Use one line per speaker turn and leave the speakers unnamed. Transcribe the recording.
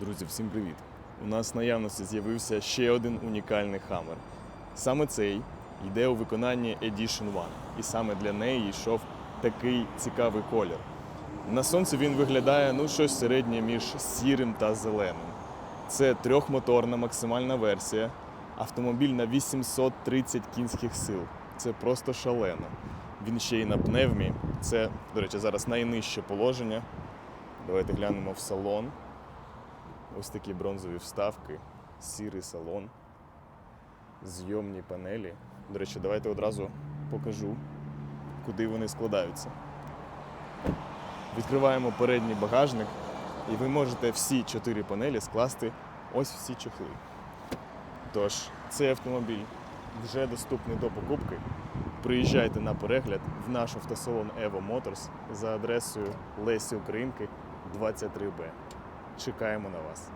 Друзі, всім привіт! У нас в наявності з'явився ще один унікальний хамер. Саме цей йде у виконанні Edition One. І саме для неї йшов такий цікавий колір. На сонці він виглядає ну, щось середнє між сірим та зеленим. Це трьохмоторна максимальна версія, автомобіль на 830 кінських сил. Це просто шалено. Він ще й на пневмі. Це, до речі, зараз найнижче положення. Давайте глянемо в салон. Ось такі бронзові вставки, сірий салон, зйомні панелі. До речі, давайте одразу покажу, куди вони складаються. Відкриваємо передній багажник, і ви можете всі чотири панелі скласти ось всі чохли. Тож, цей автомобіль вже доступний до покупки. Приїжджайте на перегляд в наш автосалон Evo Motors за адресою Лесі Українки 23Б. Чекаємо на вас.